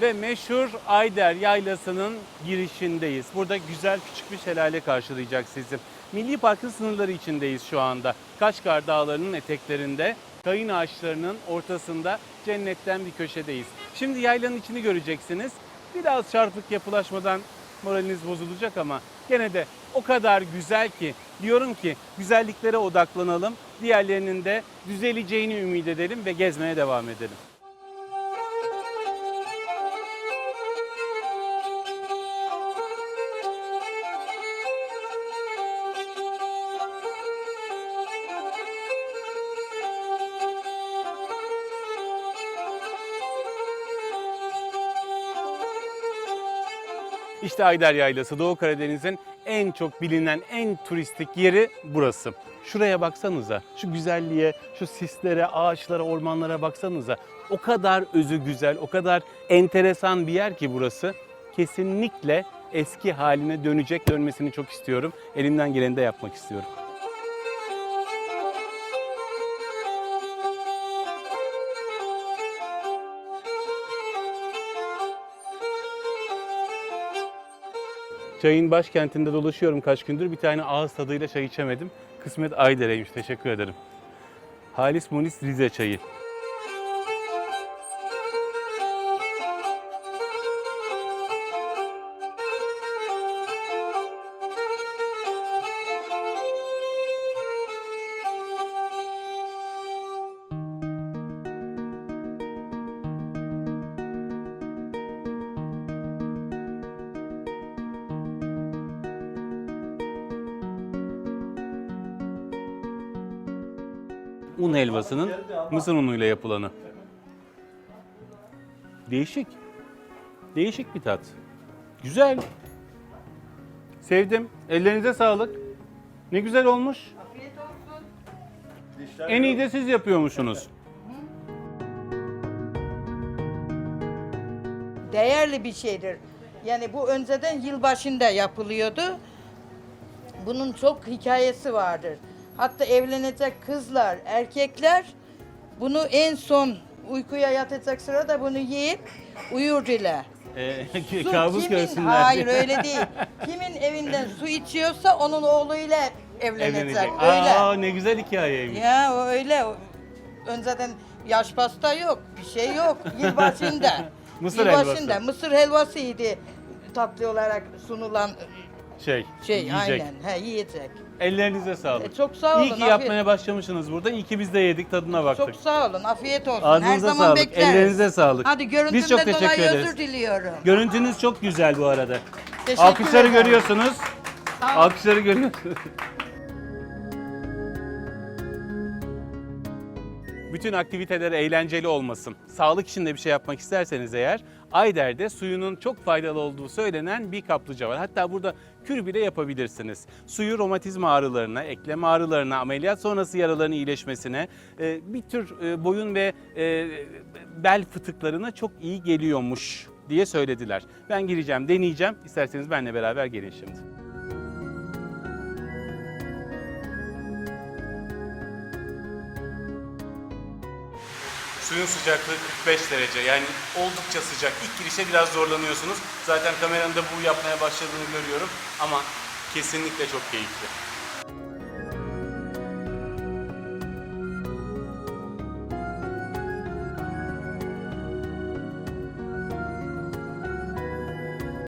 ve meşhur Ayder Yaylası'nın girişindeyiz. Burada güzel küçük bir şelale karşılayacak sizi. Milli Park'ın sınırları içindeyiz şu anda. Kaşgar Dağları'nın eteklerinde, kayın ağaçlarının ortasında cennetten bir köşedeyiz. Şimdi yaylanın içini göreceksiniz. Biraz çarpık yapılaşmadan moraliniz bozulacak ama gene de o kadar güzel ki diyorum ki güzelliklere odaklanalım. Diğerlerinin de düzeleceğini ümit edelim ve gezmeye devam edelim. İşte Ayder Yaylası Doğu Karadeniz'in en çok bilinen, en turistik yeri burası. Şuraya baksanıza, şu güzelliğe, şu sislere, ağaçlara, ormanlara baksanıza. O kadar özü güzel, o kadar enteresan bir yer ki burası. Kesinlikle eski haline dönecek, dönmesini çok istiyorum. Elimden geleni de yapmak istiyorum. Çayın başkentinde dolaşıyorum kaç gündür. Bir tane ağız tadıyla çay içemedim. Kısmet Aydere'ymiş. Teşekkür ederim. Halis Munis Rize çayı. Un helvasının mısır unuyla yapılanı. Değişik. Değişik bir tat. Güzel. Sevdim. Ellerinize sağlık. Ne güzel olmuş. En iyi de siz yapıyormuşsunuz. değerli bir şeydir. Yani bu önceden yılbaşında yapılıyordu. Bunun çok hikayesi vardır. Hatta evlenecek kızlar, erkekler bunu en son uykuya yatacak sırada bunu yiyip uyurdular. Ee, Su kabus kimin, görsünler. hayır öyle değil. Kimin evinden su içiyorsa onun oğluyla evlenecek. Evlenecek. Öyle. Aa ne güzel hikayeymiş. Ya o öyle. O- Önceden yaş pasta yok, bir şey yok. Yılbaşında. Mısır Yılbaşında helvası. mısır helvasıydı tatlı olarak sunulan Şey, şey. yiyecek. Aynen. He, yiyecek. Ellerinize sağlık. E, çok sağ olun, İyi ki afiyet- yapmaya başlamışsınız burada. İyi ki biz de yedik, tadına baktık. Çok sağ olun. Afiyet olsun. Her Ağzınıza zaman sağlık, bekleriz. ellerinize sağlık. Hadi görüntümden Biz çok teşekkür dolayı ederiz. özür diliyorum. Görüntünüz çok güzel bu arada. Teşekkür Alkışları ederim. görüyorsunuz. Olun. Alkışları görüyorsunuz. Bütün aktiviteler eğlenceli olmasın. Sağlık için de bir şey yapmak isterseniz eğer Ayder'de suyunun çok faydalı olduğu söylenen bir kaplıca var. Hatta burada kür bile yapabilirsiniz. Suyu romatizma ağrılarına, eklem ağrılarına, ameliyat sonrası yaraların iyileşmesine, e, bir tür e, boyun ve e, bel fıtıklarına çok iyi geliyormuş diye söylediler. Ben gireceğim, deneyeceğim. İsterseniz benimle beraber gelin şimdi. Suyun sıcaklığı 45 derece yani oldukça sıcak. İlk girişe biraz zorlanıyorsunuz. Zaten kameranın da bu yapmaya başladığını görüyorum ama kesinlikle çok keyifli.